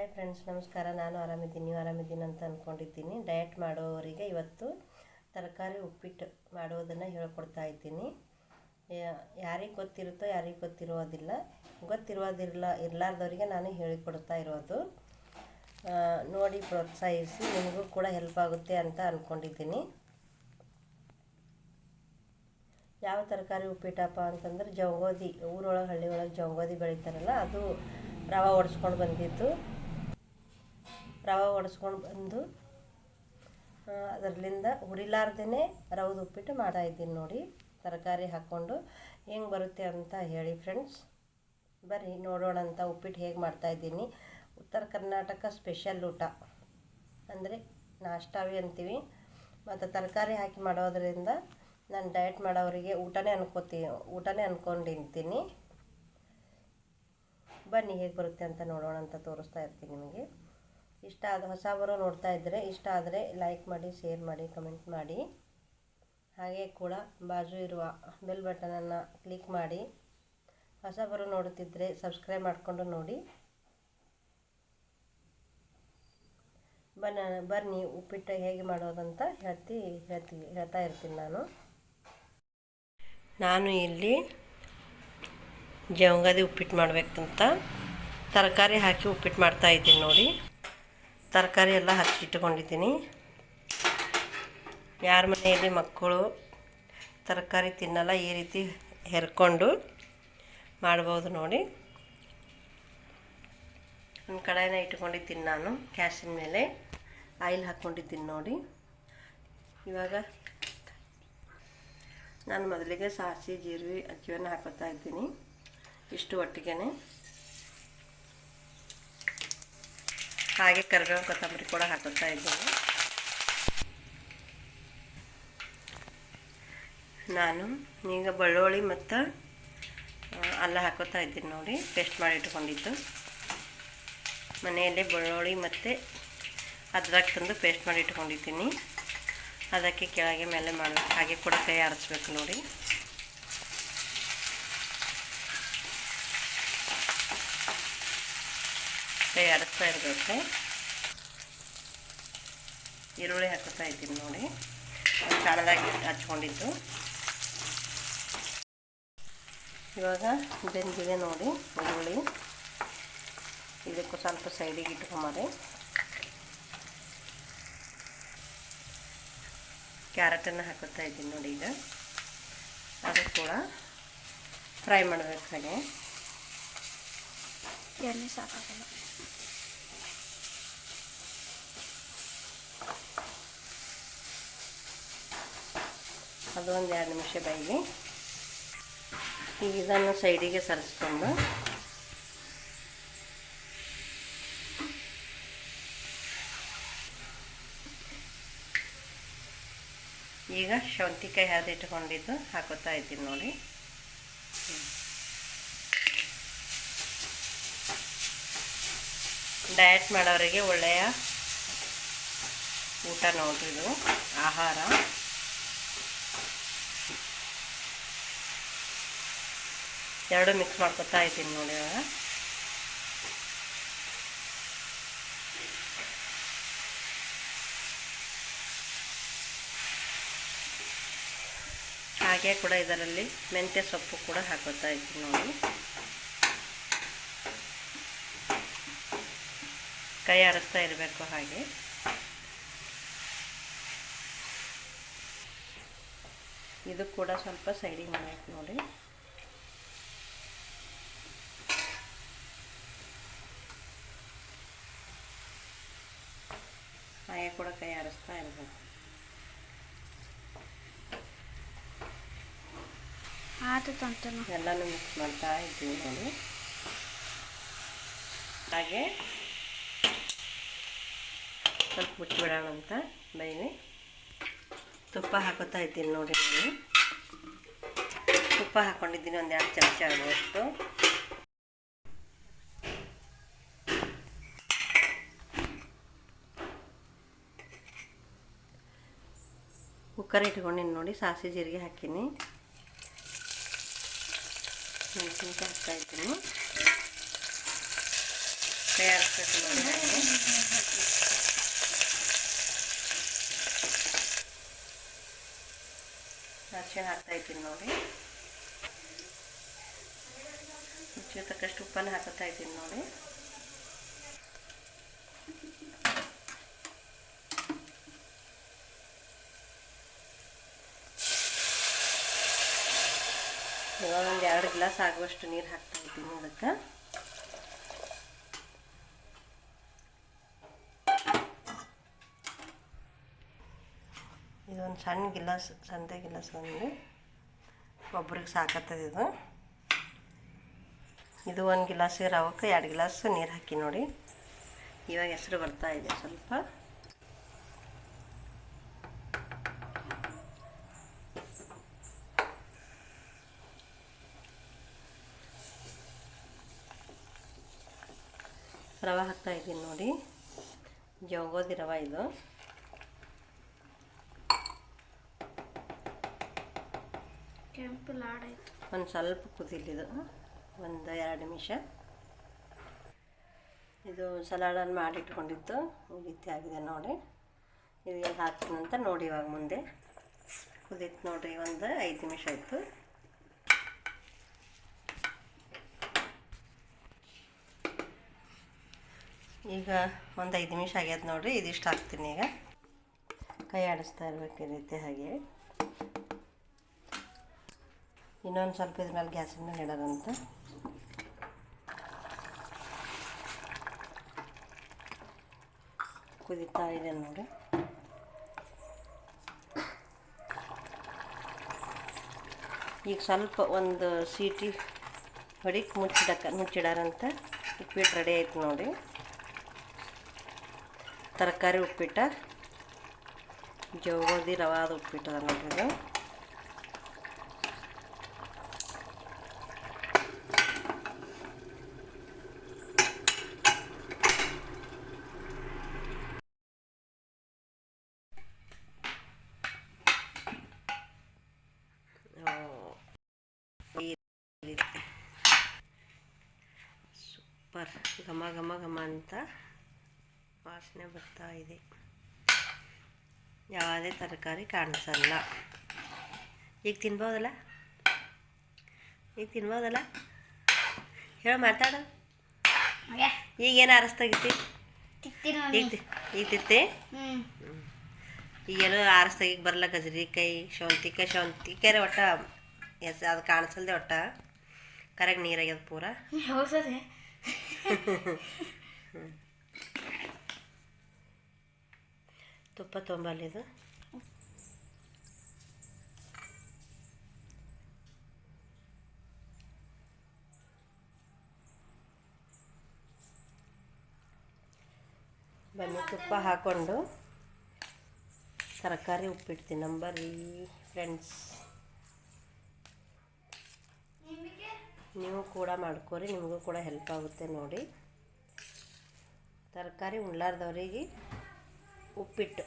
Hi friends, ನಮಸ್ಕಾರ. ನಾನು ಆರಾಮಿದ್ದೀನಿ. ನೀವು ಆರಾಮಿದ್ದೀನಿ ಅಂತ ಅಂದ್ಕೊಂಡಿದ್ದೀನಿ ಡಯಟ್ ಮಾಡೋವರಿಗೆ ಇವತ್ತು ತರಕಾರಿ ಉಪ್ಪಿಟ್ಟು ಮಾಡೋದನ್ನು ಹೇಳ್ಕೊಡ್ತಾ ಇದ್ದೀನಿ. ಯಾರಿಗೆ ಗೊತ್ತಿರುತ್ತೋ, ಯಾರಿಗೆ ಗೊತ್ತಿರೋದಿಲ್ಲ. ಗೊತ್ತಿರೋದಿಲ್ಲ ಇರಲಾರ್ದವರಿಗೆ ನಾನು ಹೇಳಿಕೊಡ್ತಾ ಇರೋದು. ನೋಡಿ, ಪ್ರೋತ್ಸಾಹಿಸಿ. ನಿಮಗೂ ಕೂಡ ಹೆಲ್ಪ್ ಆಗುತ್ತೆ ಅಂತ ಅಂದ್ಕೊಂಡಿದ್ದೀನಿ ಯಾವ ತರಕಾರಿ ಉಪ್ಪಿಟ್ಟಪ್ಪ ಅಂತಂದ್ರೆ ಜಂಗೋದಿ. ಊರೊಳಗೆ ಹಳ್ಳಿ ಒಳಗೆ ಜಂಗೋದಿ ಬೆಳಿತಾರಲ್ಲ, ಅದು ರವೆ ಒಡಿಸ್ಕೊಂಡು ಬಂದಿದ್ದು. ರವೆ ಒಡಿಸ್ಕೊಂಡು ಬಂದು ಅದರಲ್ಲಿಂದ ಹುರಿಲಾರ್ದೇ ರವದ ಉಪ್ಪಿಟ್ಟು ಮಾಡ್ತಾ ಇದ್ದೀನಿ ನೋಡಿ. ತರಕಾರಿ ಹಾಕ್ಕೊಂಡು ಹೆಂಗೆ ಬರುತ್ತೆ ಅಂತ ಹೇಳಿ ಫ್ರೆಂಡ್ಸ್ ಬರ್ರಿ, ನೋಡೋಣ ಅಂತ ಉಪ್ಪಿಟ್ಟು ಹೇಗೆ ಮಾಡ್ತಾಯಿದ್ದೀನಿ ಉತ್ತರ ಕರ್ನಾಟಕ ಸ್ಪೆಷಲ್ ಊಟ. ಅಂದರೆ ನಾಷ್ಟಾವಿ ಅಂತೀವಿ. ಮತ್ತು ತರಕಾರಿ ಹಾಕಿ ಮಾಡೋದರಿಂದ ನಾನು ಡಯಟ್ ಮಾಡೋರಿಗೆ ಊಟನೇ ಅನ್ಕೋತೀನಿ ಊಟನೇ ಅಂದ್ಕೊಂಡಿರ್ತೀನಿ ಬನ್ನಿ, ಹೇಗೆ ಬರುತ್ತೆ ಅಂತ ನೋಡೋಣ ಅಂತ ತೋರಿಸ್ತಾ ಇರ್ತೀನಿ ನಿಮಗೆ. ಇಷ್ಟ ಆದ ಹೊಸಬರು ನೋಡ್ತಾ ಇದ್ದರೆ ಇಷ್ಟ ಆದರೆ ಲೈಕ್ ಮಾಡಿ ಶೇರ್ ಮಾಡಿ ಕಮೆಂಟ್ ಮಾಡಿ. ಹಾಗೆ ಕೂಡ ಬಾಜು ಇರುವ ಬೆಲ್ ಬಟನನ್ನು ಕ್ಲಿಕ್ ಮಾಡಿ. ಹೊಸ ಹೊಸಬರು ನೋಡುತ್ತಿದ್ದರೆ ಸಬ್ಸ್ಕ್ರೈಬ್ ಮಾಡಿಕೊಂಡು ನೋಡಿ. ಬನ್ನ ಬನ್ನಿ, ಉಪ್ಪಿಟ್ಟು ಹೇಗೆ ಮಾಡೋದಂತ ಹೇಳ್ತಿ ಹೇಳ್ತೀವಿ ಹೇಳ್ತಾ ಇರ್ತೀನಿ ನಾನು. ನಾನು ಇಲ್ಲಿ ಜವಂಗಾದಿ ಉಪ್ಪಿಟ್ಟು ಮಾಡಬೇಕಂತ, ತರಕಾರಿ ಹಾಕಿ ಉಪ್ಪಿಟ್ಟು ಮಾಡ್ತಾ ಇದ್ದೀನಿ ನೋಡಿ. ತರಕಾರಿ ಎಲ್ಲ ಹಚ್ಚಿಟ್ಕೊಂಡಿದ್ದೀನಿ ಯಾರ ಮನೆಯಲ್ಲಿ ಮಕ್ಕಳು ತರಕಾರಿ ತಿನ್ನಲ್ಲ ಈ ರೀತಿ ಹೆರ್ಕೊಂಡು ಮಾಡ್ಬೋದು ನೋಡಿ. ಒಂದು ಕಡಾಯಿನ ಇಟ್ಕೊಂಡಿದ್ದೀನಿ ನಾನು ಗ್ಯಾಸಿನ ಮೇಲೆ. ಆಯಿಲ್ ಹಾಕ್ಕೊಂಡಿದ್ದೀನಿ ನೋಡಿ. ಇವಾಗ ನಾನು ಮೊದಲಿಗೆ ಸಾಸಿವೆ ಜೀರಿಗೆ ಅಕ್ಕಿಯನ್ನು ಹಾಕೋತಾ ಇದ್ದೀನಿ ಇಷ್ಟು ಒಟ್ಟಿಗೆ ಹಾಗೆ ಕರಿಬೇವು ಕೊತ್ತಂಬರಿ ಕೂಡ ಹಾಕುತ್ತಾ ಇದ್ದೇವೆ ನಾನು ಈಗ ಬೆಳ್ಳುಳ್ಳಿ ಮತ್ತು ಅಲ್ಲ ಹಾಕೋತಾ ಇದ್ದೀನಿ ನೋಡಿ ಪೇಸ್ಟ್ ಮಾಡಿ ಇಟ್ಕೊಂಡಿದ್ದು ಮನೆಯಲ್ಲೇ ಬೆಳ್ಳುಳ್ಳಿ ಮತ್ತು ಅದ್ರಾಗ ತಂದು ಪೇಸ್ಟ್ ಮಾಡಿ ಇಟ್ಕೊಂಡಿದ್ದೀನಿ ಅದಕ್ಕೆ ಕೆಳಗೆ ಮೇಲೆ ಮಾಡಬೇಕು, ಹಾಗೆ ಕೂಡ ಕೈ ಆರಿಸ್ಬೇಕು ನೋಡಿ. ಕೈ ಅರಸ್ತಾ ಇರಬೇಕು. ಈರುಳ್ಳಿ ಹಾಕೋತಾ ಇದ್ದೀನಿ ನೋಡಿ. ಸಣ್ಣದಾಗಿ ಹಚ್ಕೊಂಡಿದ್ದು. ಇವಾಗ ಬೆಂದಿದೆ ನೋಡಿ ಈರುಳ್ಳಿ. ಇದಕ್ಕೂ ಸ್ವಲ್ಪ ಸೈಡಿಗೆ ಇಟ್ಕೊಂಬರಿ ಕ್ಯಾರೆಟನ್ನು ಹಾಕುತ್ತಾ ಇದ್ದೀನಿ ನೋಡಿ ಈಗ. ಅದು ಕೂಡ ಫ್ರೈ ಮಾಡಬೇಕು ಹಾಗೆ. ಎಣ್ಣೆ ಸಾಕಾಗಲ್ಲ. ಒಂದು ಎರಡು ನಿಮಿಷ ಬೈಲಿ ಈಗ ಇದನ್ನು ಸೈಡಿಗೆ ಸರಿಸ್ಕೊಂಡು. ಈಗ ಶೌಂತಿಕಾಯಿ ಹಾದಿಟ್ಕೊಂಡಿದ್ದು ಹಾಕೋತಾ ಇದ್ದೀನಿ ನೋಡಿ. ಡಯಟ್ ಮಾಡೋರಿಗೆ ಒಳ್ಳೆಯ ಊಟ ನೋಡ್ರಿ ಆಹಾರ. ಎರಡು ಮಿಕ್ಸ್ ಮಾಡ್ಕೊತಾ ಇದ್ದೀನಿ ನೋಡಿ ಇವಾಗ. ಹಾಗೆ ಕೂಡ ಇದರಲ್ಲಿ ಮೆಂತ್ಯ ಸೊಪ್ಪು ಕೂಡ ಹಾಕೋತಾ ಇದ್ದೀನಿ ನೋಡಿ. ಕೈ ಆರಿಸ್ತಾ ಇರಬೇಕು ಹಾಗೆ. ಇದು ಕೂಡ ಸ್ವಲ್ಪ ಸೈಡಿಗೆ ಮಾಡಬೇಕು ನೋಡಿ. ಹಾಗೆ ಕೂಡ ಕೈ ಆಡಿಸ್ತಾ ಇರಬೇಕು ಎಲ್ಲನೂ ಮಿಕ್ಸ್ ಮಾಡ್ತಾ ಇದ್ದೀವಿ ನೋಡಿ. ಹಾಗೆ ಸ್ವಲ್ಪ ಮುಚ್ಚಿಬಿಡೋಣ ಅಂತ ಬೈನಿ. ತುಪ್ಪ ಹಾಕೋತಾ ಇದ್ದೀನಿ ನೋಡಿ ನಾನು. ತುಪ್ಪ ಹಾಕ್ಕೊಂಡಿದ್ದೀನಿ ಒಂದು ಎರಡು ಚಮಚ ಆಗುವಷ್ಟು. ಕುಕ್ಕರ್ ಇಟ್ಕೊಂಡಿನಿ ನೋಡಿ ಸಾಸಿವೆ ಜೀರಿಗೆ ಹಾಕೀನಿ. ಮೆಣಸಿನ್ಕಾಯಿ ಹಾಕ್ತಾ ಇದ್ದೀನಿ. ಕೈ ಆಡಿಸ್ಬೇಕು ನೋಡಿ ಹಾಗೆ ಅರಿಶಿಣ ಹಾಕ್ತಾ ಇದ್ದೀನಿ ನೋಡಿ. ರುಚಿಗೆ ತಕ್ಕಷ್ಟು ಉಪ್ಪನ್ನು ಹಾಕುತ್ತಾ ಇದ್ದೀನಿ ನೋಡಿ ಇವಾಗ ಒಂದು ಎರಡು ಗ್ಲಾಸ್ ಆಗುವಷ್ಟು ನೀರು ಹಾಕ್ತಾ ಇದ್ದೀನಿ ಅದಕ್ಕೆ. ಇದೊಂದು ಸಣ್ಣ ಗಿಲಾಸ್, ಸಂತೆ ಗಿಲಾಸ್ ಒಂದು ಒಬ್ರಿಗೆ ಸಾಕತ್ತದ ಇದು. ಇದು ಒಂದು ಗಿಲಾಸ್ ರವಕ್ಕೆ ಎರಡು ಗಿಲಾಸ್ ನೀರು ಹಾಕಿ ನೋಡಿ. ಇವಾಗ ಹೆಸರು ಬರ್ತಾ ಇದೆ ಸ್ವಲ್ಪ. ರವೆ ಹಾಕ್ತಾ ಇದ್ದೀನಿ ನೋಡಿ. ಜೋಗೋದಿ ರವೆ ಇದು. ಕೆಂಪು ಲಾಡಾಯಿತು. ಒಂದು ಸ್ವಲ್ಪ ಕುದಿಲಿದು ಒಂದು ಎರಡು ನಿಮಿಷ. ಇದು ಸಲಾಡನ್ನು ಮಾಡಿಟ್ಕೊಂಡಿದ್ದು ಈ ರೀತಿ ಆಗಿದೆ ನೋಡಿ. ಇದು ಏನು ಅಂತ ನೋಡಿ ಇವಾಗ ಮುಂದೆ. ಕುದೀತು ನೋಡಿರಿ ಒಂದು ಐದು ನಿಮಿಷ ಆಯಿತು. ಈಗ ಒಂದು ಐದು ನಿಮಿಷ ಆಗ್ಯದ ನೋಡಿರಿ ಇದಿಷ್ಟು ಹಾಕ್ತೀನಿ ಈಗ. ಕೈ ಆಡಿಸ್ತಾ ಇರ್ಬೇಕು ಈ ರೀತಿ ಹಾಗೆ. ಇನ್ನೊಂದು ಸ್ವಲ್ಪ ಇದ್ರ ಮೇಲೆ ಗ್ಯಾಸಿನ ಮೇಲೆ ಇಡೋದಂತ ಕುದಿತಾ ಇದೆ ನೋಡಿ ಈಗ ಸ್ವಲ್ಪ ಒಂದು ಸೀಟಿ ಹೊಡಿಕ್ ಮುಚ್ಚಿಡಕ್ಕೆ ಮುಚ್ಚಿಡಾರಂತ ಉಪ್ಪಿಟ್ಟು ರೆಡಿ ಆಯ್ತು ನೋಡಿ ತರಕಾರಿ ಉಪ್ಪಿಟ್ಟ ಜೋಗೋದಿ ರವಾದ ಉಪ್ಪಿಟ್ಟು ಅದ ನೋಡ್ರಿ ಇದು ಸೂಪರ್. ಘಮ ಘಮ ಘಮ ಅಂತ. ವಾಸನೆ ಬರ್ತಾ ಇದೆ. ಯಾವುದೇ ತರಕಾರಿ ಕಾಣಿಸಲ್ಲ. ಈಗ ತಿನ್ಬೋದಲ್ಲ? ಈಗ ತಿನ್ಬೋದಲ್ಲ? ಹೇಳ ಮಾತಾಡು ಈಗ ಏನು ಆರಿಸ್ತಾಗಿತ್ತಿ ಈಗ ತಿತ್ತೆ ಈಗ ತಿತ್ತಿ ಬರಲ್ಲ ಗಜರಿ ಆರಿಸ್ತಾಗಿಗೆ ಬರಲ್ಲ ಗಜರಿಕಾಯಿ ಶಾವಂತಿಕಾಯಿ ಶಾವಂತಿಕಾಯಿ ಒಟ್ಟ ಎಸ್ ಅದು ಕಾಣಿಸಲ್ದೆ ಒಟ್ಟ. ಕರೆಕ್ಟ್ ನೀರಾಗ್ಯದ ಪೂರ. ತುಪ್ಪ ತೊಂಬಲ್ಲಿದು ಬನ್ನಿ ತುಪ್ಪ ಹಾಕ್ಕೊಂಡು ತರಕಾರಿ ಉಪ್ಪಿಡ್ತೀನಿ ನಂಬರಿ ಫ್ರೆಂಡ್ಸ್ ನೀವು ಕೂಡ ಮಾಡ್ಕೋರಿ, ನಿಮಗೂ ಕೂಡ ಹೆಲ್ಪ್ ಆಗುತ್ತೆ ನೋಡಿ. ತರಕಾರಿ ಉಣ್ಲಾರ್ದವ್ರಿಗೆ ಉಪ್ಪಿಟ್ಟು